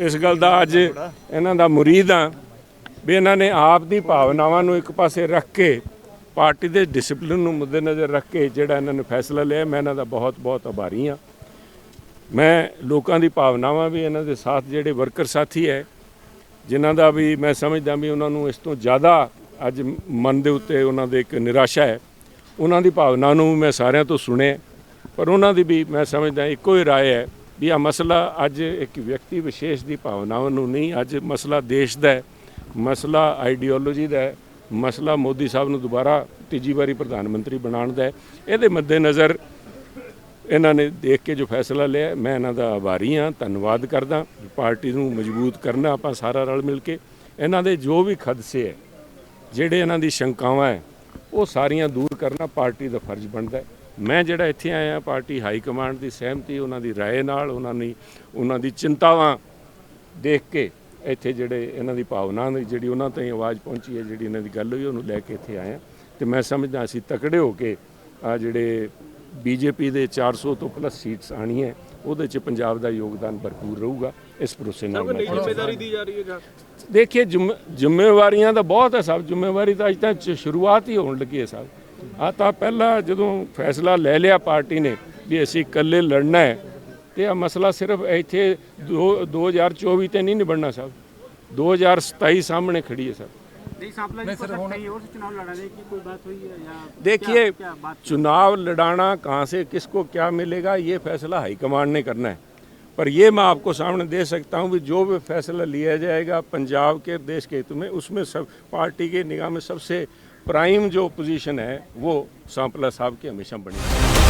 ਇਸ ਗੱਲ ਦਾ ਅੱਜ ਇਹਨਾਂ ਦਾ ਮੁਰੀਦ ਆ ਵੀ ਇਹਨਾਂ ਨੇ ਆਪ ਦੀ ਭਾਵਨਾਵਾਂ ਨੂੰ ਇੱਕ ਪਾਸੇ ਰੱਖ ਕੇ ਪਾਰਟੀ ਦੇ ਡਿਸਪਲਿਨ ਨੂੰ ਮੁੱਦੇ ਨਜ਼ਰ ਰੱਖ ਕੇ ਜਿਹੜਾ ਇਹਨਾਂ ਨੇ ਫੈਸਲਾ ਲਿਆ ਮੈਂ ਇਹਨਾਂ ਦਾ ਬਹੁਤ ਬਹੁਤ ਆਭਾਰੀ ਹਾਂ ਮੈਂ ਲੋਕਾਂ ਦੀ ਭਾਵਨਾਵਾਂ ਵੀ ਇਹਨਾਂ ਦੇ ਸਾਥ ਜਿਹੜੇ ਵਰਕਰ ਸਾਥੀ ਹੈ ਜਿਨ੍ਹਾਂ ਦਾ ਵੀ ਮੈਂ ਸਮਝਦਾ ਵੀ ਉਹਨਾਂ ਨੂੰ ਇਸ ਤੋਂ ਜ਼ਿਆਦਾ ਅੱਜ ਮਨ ਦੇ ਉੱਤੇ ਉਹਨਾਂ ਦੇ ਇੱਕ ਨਿਰਾਸ਼ਾ ਹੈ ਉਹਨਾਂ ਦੀ ਭਾਵਨਾ ਨੂੰ ਵੀ ਮੈਂ ਸਾਰਿਆਂ ਤੋਂ ਸੁਣਿਆ ਪਰ ਉਹਨਾਂ ਦੀ ਵੀ ਮੈਂ ਸਮਝਦਾ ਇੱਕੋ ਹੀ رائے ਹੈ ਵੀ ਆ ਮਸਲਾ ਅੱਜ ਇੱਕ ਵਿਅਕਤੀ ਵਿਸ਼ੇਸ਼ ਦੀ ਭਾਵਨਾਵਾਂ ਨੂੰ ਨਹੀਂ, ਅੱਜ ਮਸਲਾ ਦੇਸ਼ ਦਾ ਹੈ, ਮਸਲਾ ਆਈਡੀਓਲੋਜੀ ਦਾ ਹੈ, ਮਸਲਾ ਮੋਦੀ ਸਾਹਿਬ ਨੂੰ ਦੁਬਾਰਾ ਤੀਜੀ ਵਾਰੀ ਪ੍ਰਧਾਨ ਮੰਤਰੀ ਬਣਾਉਣ ਦਾ ਹੈ। ਇਹਦੇ ਮੱਦੇਨਜ਼ਰ ਇਹਨਾਂ ਨੇ ਦੇਖ ਕੇ ਜੋ ਫੈਸਲਾ ਲਿਆ, ਮੈਂ ਇਹਨਾਂ ਦਾ ਆਭਾਰੀ ਹਾਂ, ਧੰਨਵਾਦ ਕਰਦਾ, ਪਾਰਟੀ ਨੂੰ ਮਜ਼ਬੂਤ ਕਰਨਾ ਆਪਾਂ ਸਾਰਾ ਰਲ ਮਿਲ ਕੇ। ਇਹਨਾਂ ਦੇ ਜੋ ਵੀ ਖਦਸੇ ਹੈ, ਜਿਹੜੇ ਇਹਨਾਂ ਦੀ ਸ਼ੰਕਾਵਾਂ ਹੈ, ਉਹ ਸਾਰੀਆਂ ਦੂਰ ਕਰਨਾ ਪਾਰਟੀ ਦਾ ਫਰਜ਼ ਬਣਦਾ ਹੈ। ਮੈਂ ਜਿਹੜਾ ਇੱਥੇ ਆਇਆ ਪਾਰਟੀ ਹਾਈ ਕਮਾਂਡ ਦੀ ਸਹਿਮਤੀ ਉਹਨਾਂ ਦੀ رائے ਨਾਲ ਉਹਨਾਂ ਨੇ ਉਹਨਾਂ ਦੀ ਚਿੰਤਾਵਾਂ ਦੇਖ ਕੇ ਇੱਥੇ ਜਿਹੜੇ ਇਹਨਾਂ ਦੀ ਭਾਵਨਾ ਦੀ ਜਿਹੜੀ ਉਹਨਾਂ ਤਾਈਂ ਆਵਾਜ਼ ਪਹੁੰਚੀ ਹੈ ਜਿਹੜੀ ਇਹਨਾਂ ਦੀ ਗੱਲ ਹੋਈ ਉਹਨੂੰ ਲੈ ਕੇ ਇੱਥੇ ਆਇਆ। ਤੇ ਮੈਂ ਸਮਝਦਾ ਅਸੀਂ ਤਕੜੇ ਹੋ ਕੇ ਆ ਜਿਹੜੇ ਬੀਜੇਪੀ ਦੇ 400 ਤੋਂ ਪਲੱਸ ਸੀਟਸ ਆਣੀਆਂ ਉਹਦੇ 'ਚ ਪੰਜਾਬ ਦਾ ਯੋਗਦਾਨ ਭਰਪੂਰ ਰਹੂਗਾ ਇਸ ਭਰੋਸੇ ਨਾਲ ਮੈਂ ਜ਼ਿੰਮੇਵਾਰੀ ਦੀ ਜਾ ਰਹੀ ਹੈ ਜਾਂ? ਦੇਖਿਏ ਜ਼ਿੰਮੇਵਾਰੀਆਂ ਦਾ ਬਹੁਤ ਹੈ ਸਭ ਜ਼ਿੰਮੇਵਾਰੀ ਤਾਂ ਅੱਜ ਤਾਂ ਸ਼ੁਰੂਆਤ ਹੀ ਹੋਣ ਲੱਗੀ ਹੈ ਸਾਹਿਬ ਆ ਤਾਂ ਪਹਿਲਾਂ ਜਦੋਂ ਫੈਸਲਾ ਲੈ ਲਿਆ ਪਾਰਟੀ ਨੇ ਵੀ ਅਸੀਂ ਇਕੱਲੇ ਲੜਨਾ ਹੈ ਤੇ ਆ ਮਸਲਾ ਸਿਰਫ ਇੱਥੇ ਦੋ- 2024 ਤੇ ਨਹੀਂ ਨਿਬੜਨਾ ਸਭ 2027 ਸਾਹਮਣੇ ਖੜੀ ਹੈ ਸਭ नहीं सांपला जी को कहीं और से चुनाव लड़ाने की कोई बात हुई है या देखिए क्या, क्या बात चुनाव लड़ाना कहाँ से किसको क्या मिलेगा ये फैसला हाईकमांड ने करना है पर ये मैं आपको सामने दे सकता हूँ कि जो भी फैसला लिया जाएगा पंजाब के देश के हित में उसमें सब पार्टी के निगाह में सबसे प्राइम जो पोजीशन है वो सांपला साहब की हमेशा बनी रहेगी।